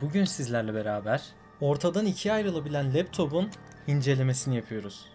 Bugün sizlerle beraber ortadan ikiye ayrılabilen laptopun incelemesini yapıyoruz.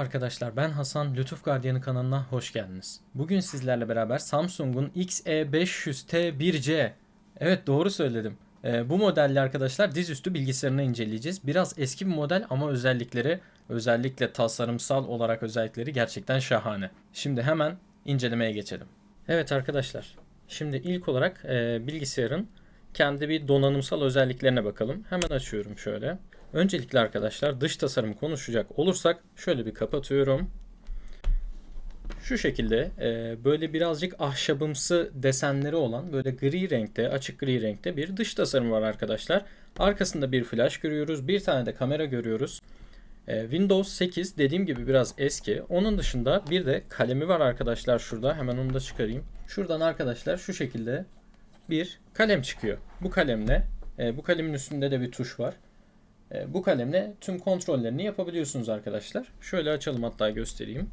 Merhaba arkadaşlar ben Hasan Lütuf Gardiyanı kanalına hoş geldiniz. Bugün sizlerle beraber Samsung'un E XE500T1C Evet doğru söyledim. Ee, bu modelli arkadaşlar dizüstü bilgisayarını inceleyeceğiz. Biraz eski bir model ama özellikleri özellikle tasarımsal olarak özellikleri gerçekten şahane. Şimdi hemen incelemeye geçelim. Evet arkadaşlar şimdi ilk olarak e, bilgisayarın kendi bir donanımsal özelliklerine bakalım. Hemen açıyorum şöyle. Öncelikle arkadaşlar dış tasarım konuşacak olursak şöyle bir kapatıyorum. Şu şekilde e, böyle birazcık ahşabımsı desenleri olan böyle gri renkte açık gri renkte bir dış tasarım var arkadaşlar. Arkasında bir flash görüyoruz. Bir tane de kamera görüyoruz. E, Windows 8 dediğim gibi biraz eski. Onun dışında bir de kalemi var arkadaşlar şurada. Hemen onu da çıkarayım. Şuradan arkadaşlar şu şekilde bir kalem çıkıyor. Bu kalemle e, bu kalemin üstünde de bir tuş var. E, bu kalemle tüm kontrollerini yapabiliyorsunuz arkadaşlar. Şöyle açalım hatta göstereyim.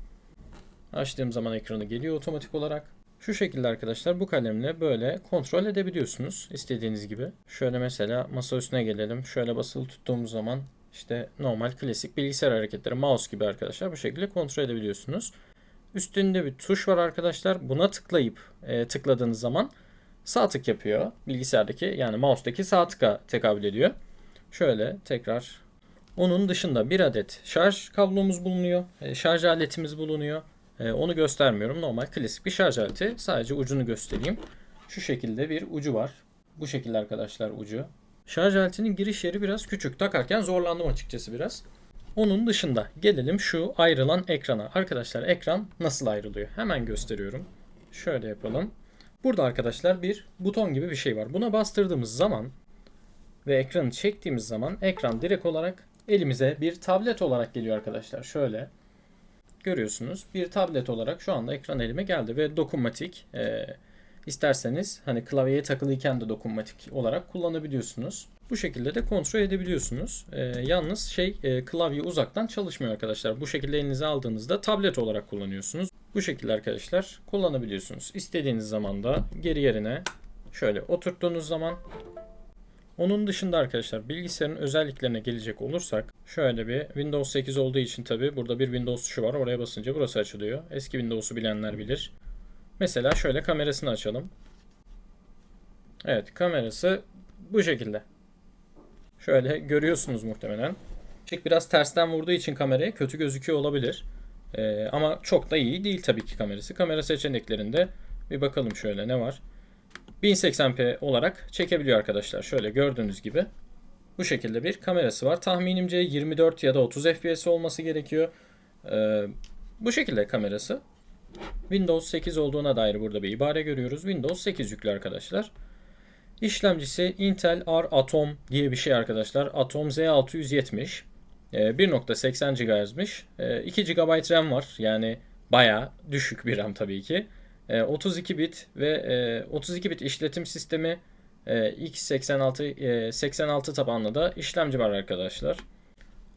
Açtığım zaman ekranı geliyor otomatik olarak. Şu şekilde arkadaşlar bu kalemle böyle kontrol edebiliyorsunuz istediğiniz gibi. Şöyle mesela masa üstüne gelelim. Şöyle basılı tuttuğumuz zaman işte normal klasik bilgisayar hareketleri mouse gibi arkadaşlar bu şekilde kontrol edebiliyorsunuz. Üstünde bir tuş var arkadaşlar. Buna tıklayıp e, tıkladığınız zaman sağ tık yapıyor. Bilgisayardaki yani mouse'daki sağ tıka tekabül ediyor. Şöyle tekrar onun dışında bir adet şarj kablomuz bulunuyor. e, Şarj aletimiz bulunuyor. E, Onu göstermiyorum. Normal klasik bir şarj aleti. Sadece ucunu göstereyim. Şu şekilde bir ucu var. Bu şekilde arkadaşlar ucu. Şarj aletinin giriş yeri biraz küçük. Takarken zorlandım açıkçası biraz. Onun dışında gelelim şu ayrılan ekrana. Arkadaşlar ekran nasıl ayrılıyor? Hemen gösteriyorum. Şöyle yapalım. Burada arkadaşlar bir buton gibi bir şey var. Buna bastırdığımız zaman ve ekranı çektiğimiz zaman ekran direkt olarak elimize bir tablet olarak geliyor arkadaşlar. Şöyle görüyorsunuz bir tablet olarak şu anda ekran elime geldi ve dokunmatik e, isterseniz hani klavyeye takılıyken de dokunmatik olarak kullanabiliyorsunuz. Bu şekilde de kontrol edebiliyorsunuz. E, yalnız şey e, klavye uzaktan çalışmıyor arkadaşlar. Bu şekilde elinize aldığınızda tablet olarak kullanıyorsunuz. Bu şekilde arkadaşlar kullanabiliyorsunuz. İstediğiniz zaman da geri yerine şöyle oturttuğunuz zaman onun dışında arkadaşlar bilgisayarın özelliklerine gelecek olursak şöyle bir Windows 8 olduğu için tabi burada bir Windows tuşu var. Oraya basınca burası açılıyor. Eski Windows'u bilenler bilir. Mesela şöyle kamerasını açalım. Evet kamerası bu şekilde. Şöyle görüyorsunuz muhtemelen. Biraz tersten vurduğu için kameraya kötü gözüküyor olabilir. Ee, ama çok da iyi değil tabii ki kamerası. Kamera seçeneklerinde bir bakalım şöyle ne var. 1080p olarak çekebiliyor arkadaşlar. Şöyle gördüğünüz gibi. Bu şekilde bir kamerası var. Tahminimce 24 ya da 30 fps olması gerekiyor. Ee, bu şekilde kamerası. Windows 8 olduğuna dair burada bir ibare görüyoruz. Windows 8 yüklü arkadaşlar. İşlemcisi Intel R Atom diye bir şey arkadaşlar. Atom Z670. Ee, 1.80 GHz'miş. Ee, 2 GB RAM var. Yani baya düşük bir RAM tabii ki. E, 32 bit ve e, 32 bit işletim sistemi e, x86 e, 86 tabanlı da işlemci var arkadaşlar.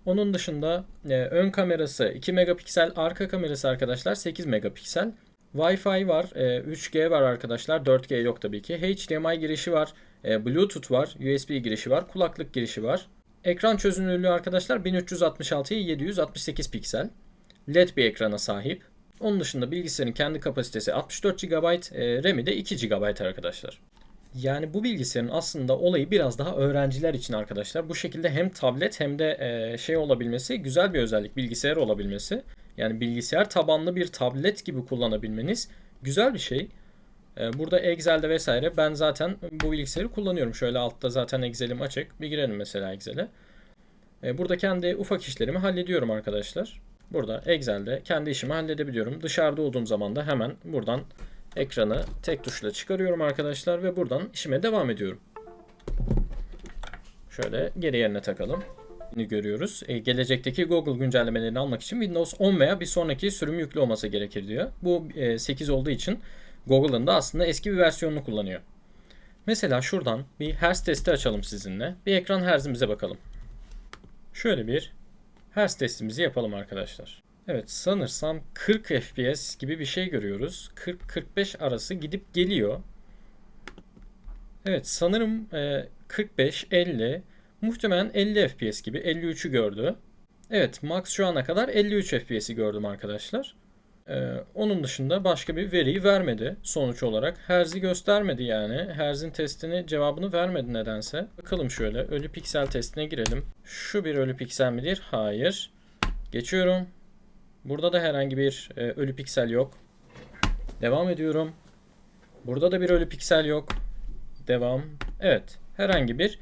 Onun dışında e, ön kamerası 2 megapiksel, arka kamerası arkadaşlar 8 megapiksel. Wi-Fi var, e, 3G var arkadaşlar, 4G yok tabii ki. HDMI girişi var, e, Bluetooth var, USB girişi var, kulaklık girişi var. Ekran çözünürlüğü arkadaşlar 1366'ya 768 piksel. LED bir ekrana sahip. Onun dışında bilgisayarın kendi kapasitesi 64 GB, e, RAM'i de 2 GB arkadaşlar. Yani bu bilgisayarın aslında olayı biraz daha öğrenciler için arkadaşlar. Bu şekilde hem tablet hem de e, şey olabilmesi güzel bir özellik bilgisayar olabilmesi. Yani bilgisayar tabanlı bir tablet gibi kullanabilmeniz güzel bir şey. E, burada Excel'de vesaire ben zaten bu bilgisayarı kullanıyorum. Şöyle altta zaten Excel'im açık. Bir girelim mesela Excel'e. E, burada kendi ufak işlerimi hallediyorum arkadaşlar. Burada Excel'de kendi işimi halledebiliyorum. Dışarıda olduğum zaman da hemen buradan ekranı tek tuşla çıkarıyorum arkadaşlar ve buradan işime devam ediyorum. Şöyle geri yerine takalım. Görüyoruz. E, gelecekteki Google güncellemelerini almak için Windows 10 veya bir sonraki sürüm yüklü olması gerekir diyor. Bu e, 8 olduğu için Google'ın da aslında eski bir versiyonunu kullanıyor. Mesela şuradan bir hertz testi açalım sizinle. Bir ekran herzimize bakalım. Şöyle bir hertz testimizi yapalım arkadaşlar. Evet sanırsam 40 FPS gibi bir şey görüyoruz. 40-45 arası gidip geliyor. Evet sanırım e, 45-50 muhtemelen 50 FPS gibi 53'ü gördü. Evet max şu ana kadar 53 FPS'i gördüm arkadaşlar. Ee, onun dışında başka bir veriyi vermedi sonuç olarak. Herz'i göstermedi yani. Herz'in testini cevabını vermedi nedense. Bakalım şöyle ölü piksel testine girelim. Şu bir ölü piksel midir? Hayır. Geçiyorum. Burada da herhangi bir e, ölü piksel yok. Devam ediyorum. Burada da bir ölü piksel yok. Devam. Evet. Herhangi bir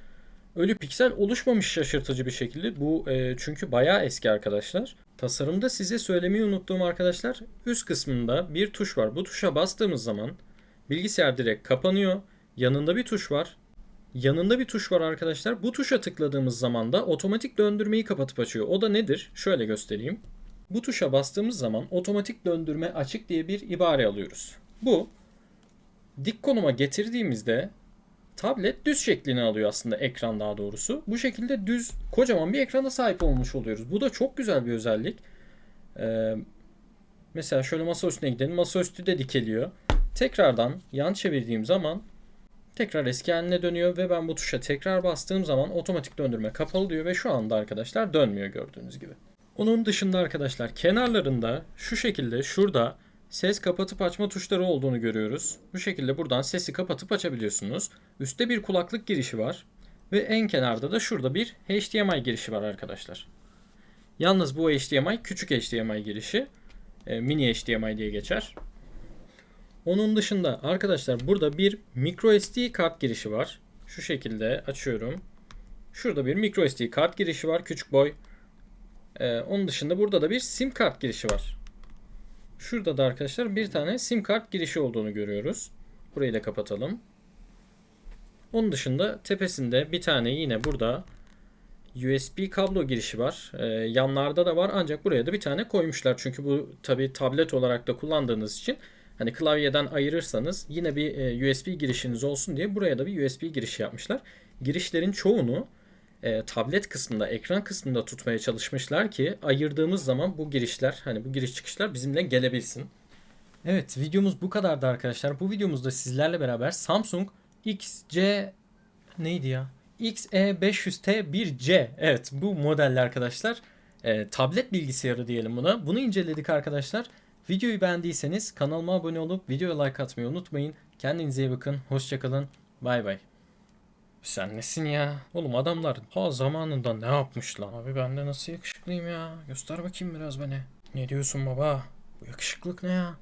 ölü piksel oluşmamış şaşırtıcı bir şekilde. Bu e, çünkü bayağı eski arkadaşlar. Tasarımda size söylemeyi unuttuğum arkadaşlar üst kısmında bir tuş var. Bu tuşa bastığımız zaman bilgisayar direkt kapanıyor. Yanında bir tuş var. Yanında bir tuş var arkadaşlar. Bu tuşa tıkladığımız zaman da otomatik döndürmeyi kapatıp açıyor. O da nedir? Şöyle göstereyim. Bu tuşa bastığımız zaman otomatik döndürme açık diye bir ibare alıyoruz. Bu dik konuma getirdiğimizde tablet düz şeklini alıyor aslında ekran daha doğrusu. Bu şekilde düz kocaman bir ekrana sahip olmuş oluyoruz. Bu da çok güzel bir özellik. Ee, mesela şöyle masa üstüne gidelim. Masaüstü de dikeliyor. Tekrardan yan çevirdiğim zaman tekrar eski haline dönüyor ve ben bu tuşa tekrar bastığım zaman otomatik döndürme kapalı diyor ve şu anda arkadaşlar dönmüyor gördüğünüz gibi. Onun dışında arkadaşlar kenarlarında şu şekilde şurada ses kapatıp açma tuşları olduğunu görüyoruz. Bu şekilde buradan sesi kapatıp açabiliyorsunuz. Üstte bir kulaklık girişi var. Ve en kenarda da şurada bir HDMI girişi var arkadaşlar. Yalnız bu HDMI küçük HDMI girişi. E, mini HDMI diye geçer. Onun dışında arkadaşlar burada bir micro SD kart girişi var. Şu şekilde açıyorum. Şurada bir micro SD kart girişi var küçük boy. E, onun dışında burada da bir sim kart girişi var. Şurada da arkadaşlar bir tane sim kart girişi olduğunu görüyoruz. Burayı da kapatalım. Onun dışında tepesinde bir tane yine burada USB kablo girişi var. Ee, yanlarda da var ancak buraya da bir tane koymuşlar. Çünkü bu tabi tablet olarak da kullandığınız için hani klavyeden ayırırsanız yine bir e, USB girişiniz olsun diye buraya da bir USB girişi yapmışlar. Girişlerin çoğunu e, tablet kısmında, ekran kısmında tutmaya çalışmışlar ki ayırdığımız zaman bu girişler, hani bu giriş çıkışlar bizimle gelebilsin. Evet, videomuz bu kadardı arkadaşlar. Bu videomuzda sizlerle beraber Samsung XC neydi ya? E XE500T1C. Evet, bu modelle arkadaşlar. E, tablet bilgisayarı diyelim buna. Bunu inceledik arkadaşlar. Videoyu beğendiyseniz kanalıma abone olup videoya like atmayı unutmayın. Kendinize iyi bakın. Hoşçakalın. Bay bay. Sen nesin ya? Oğlum adamlar ha zamanında ne yapmışlar? Abi ben de nasıl yakışıklıyım ya? Göster bakayım biraz beni. Ne diyorsun baba? Bu yakışıklık ne ya?